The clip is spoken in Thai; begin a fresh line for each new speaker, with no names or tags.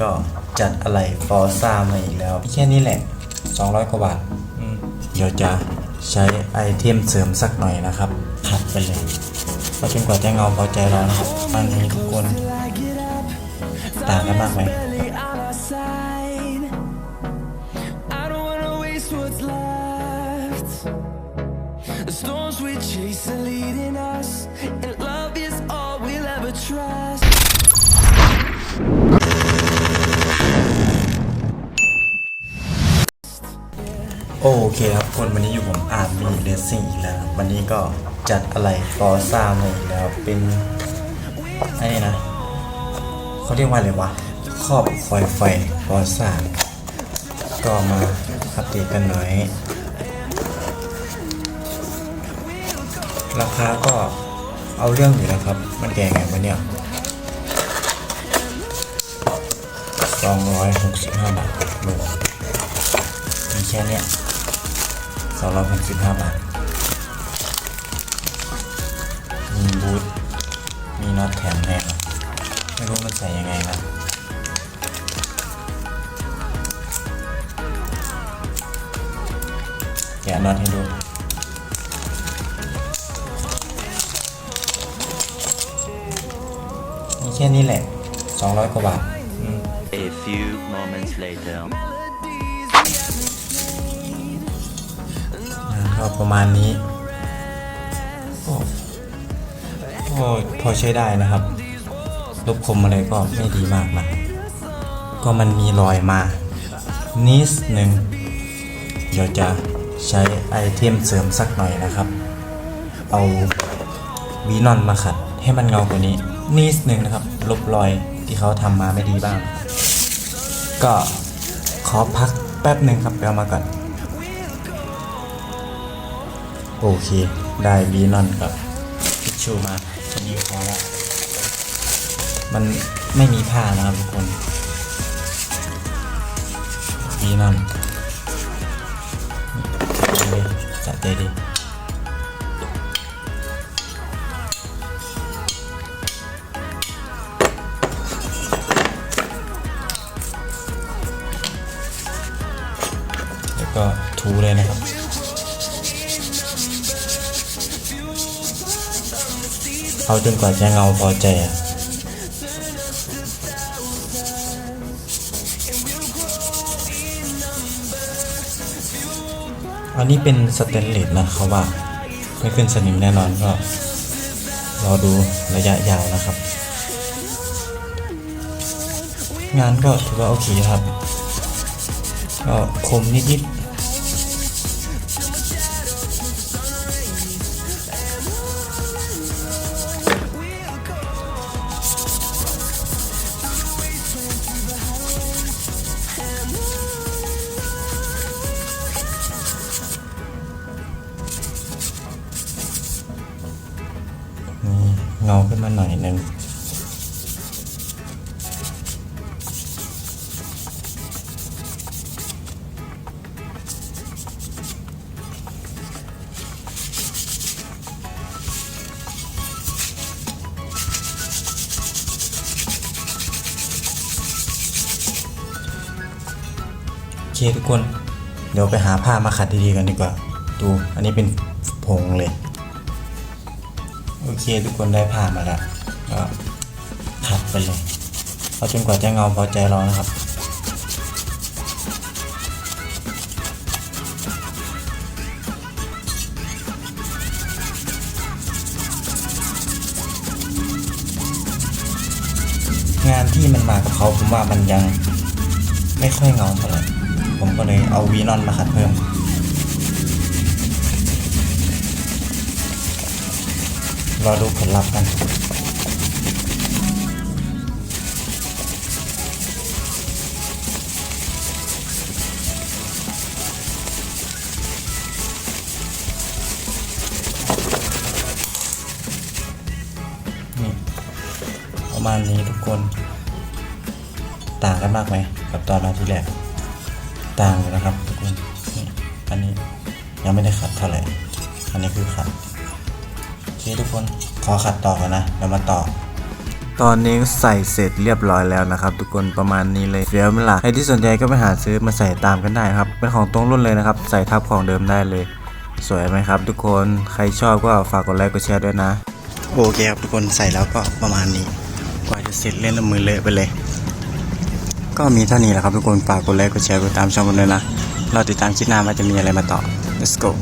ก็จัดอะไรฟอร์ซ่ามาอีกแล้วแค่นี้แหละ 200 กว่าบาทเดี๋ยวจะใช้ไอเทมเสริมสักหน่อยนะครับขัดไปเลยพอจนกว่าจะเงาพอใจเรานะครับอันนี้ทุกคนต่างกันมากไหม โอเคครับคนวันนี้อยู่ผมอาร์มีเลสซิ่งอีกแล้วครับวันนี้ก็จัดอะไรฟอร์ซ่ามาอีกแล้วเป็นไอ้นี่นะเขาเรียกว่าอะไรวะครอบคอยไฟฟอร์ซ่าก็มาอัปเดตกันหน่อย ราคาก็เอาเรื่องอยู่นะครับ มันแก่ไงวะเนี่ย265 บาทโลมีแค่นี้ เนี้ย265บาท มีบูทมีน็อตแถมให้ครับไม่รู้มันใส่ยังไงนะแกะน็อตให้ดูมีแค่นี้แหละ 200 กว่าบาท
A few moments later.
ก็ประมาณนี้โอ้โอ้พอใช้ได้นะครับลบคมอะไรก็ไม่ดีมากนะก็มันมีรอยมา นิดหนึ่งเดี๋ยวจะใช้ไอเทมเสริมสักหน่อยนะครับ เอาวีนอนมาขัดให้มันเงากว่านี้ นิดหนึ่งนะครับ ลบรอยที่เขาทำมาไม่ดีบ้าง ก็ขอพักแป๊บหนึ่งครับไปเอามาก่อน โอเค ได้วีนอนกับทิชชูมาทีนี้พอแล้ว มันไม่มีผ้านะครับทุกคนวีนอนเลยจัดใจดีแล้วก็ถูเลยนะครับ เอาจนกว่าจะเงาพอใจอะอันนี้เป็นสเตนเลสนะเขาว่าไม่ขึ้นสนิมแน่นอนก็รอดูระยะยาวนะครับ งานก็ถือว่าโอเคครับ ก็คมนิดๆ เงาขึ้นมาหน่อยหนึ่งโอเคทุกคน เดี๋ยวไปหาผ้ามาขัดดีๆกันดีกว่า ดู อันนี้เป็นผงเลย โอเคทุกคนได้ผ่านมาแล้วก็ขัดไปเลยเอาจนกว่าจะเงาพอใจเรานะครับงานที่มันมากับเขาผมว่ามันยังไม่ค่อยเงาเท่าไหร่ผมก็เลยเอาวีนอนมาขัดเพิ่ม รอดูผลลัพธ์กัน นี่ประมาณนี้ทุกคน ต่างกันมากไหมกับตอนมาที่แรก ต่างอยู่นะครับทุกคน นี่ อันนี้ยังไม่ได้ขัดเท่าไหร่ อันนี้คือขัด เคทุกคนขอขัดต่อกันนะเดี๋ยวมาต่อตอนนี้ใส่เสร็จเรียบร้อยแล้วนะครับทุกคนประมาณนี้เลยเฟี้ยวไหมล่ะใครที่สนใจก็ไปหาซื้อมาใส่ตามกันได้ครับ เป็นของตรงรุ่นเลยนะครับ ใส่ทับของเดิมได้เลย สวยไหมครับ ทุกคนใครชอบก็ฝากกดไลค์กดแชร์ด้วยนะ โอเคครับทุกคนใส่แล้วก็ประมาณนี้ กว่าจะเสร็จเล่นแล้วมือเลอะไปเลย ก็มีเท่านี้แหละครับทุกคนฝากกดไลค์กดแชร์กดตามช่องกันด้วยนะเราติดตามคลิปหน้าว่าจะมีอะไรมาต่อ let's go